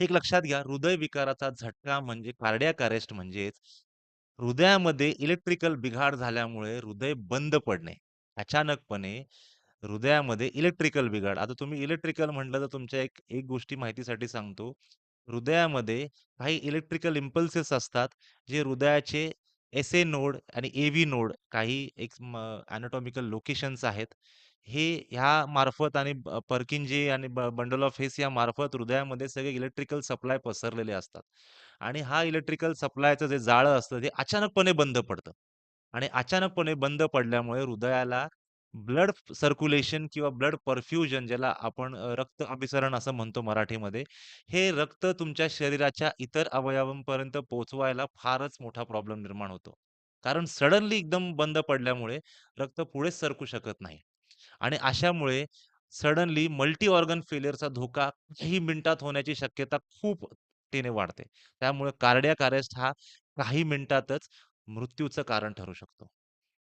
एक लक्षात घ्या हृदय विकाराचा झटका म्हणजे कार्डियाक अरेस्ट म्हणजेच हृदयामध्ये इलेक्ट्रिकल बिघाड झाल्यामुळे हृदय बंद पडणे. अचानकपणे हृदयामध्ये इलेक्ट्रिकल बिघाड. आता तुम्ही इलेक्ट्रिकल म्हटलं तर तुमच्या एक एक गोष्टी माहितीसाठी सांगतो. हृदयामध्ये काही इलेक्ट्रिकल इम्पल्सेस असतात, जे हृदयाचे एस-ए नोड आणि ए-व्ही नोड काही एक म लोकेशन्स आहेत. हे ह्या मार्फत आणि पर्किंजे आणि ब बंडल ऑफ हेस या मार्फत हृदयामध्ये सगळे इलेक्ट्रिकल सप्लाय पसरलेले असतात. आणि हा इलेक्ट्रिकल सप्लायचं जे जाळं असतं ते अचानकपणे बंद पडतं. आणि अचानकपणे बंद पडल्यामुळे हृदयाला ब्लड सर्क्युलेशन किंवा ब्लड परफ्युजन ज्याला आपण अ, रक्त अभिसरण असं म्हणतो मराठीमध्ये. हे रक्त तुमच्या शरीराच्या इतर अवयवांपर्यंत पोहोचवायला फारच मोठा प्रॉब्लेम निर्माण होतो. कारण सडनली एकदम बंद पडल्यामुळे रक्त पुढेच सरकू शकत नाही. आणि अशामुळे सडनली मल्टी ऑर्गन फेल्युरचा धोका काही मिनिटात होण्याची शक्यता खूप पटीने वाढते. त्यामुळे कार्डियाक अरेस्ट हा काही मिनिटातच मृत्यूचं कारण ठरू शकतो.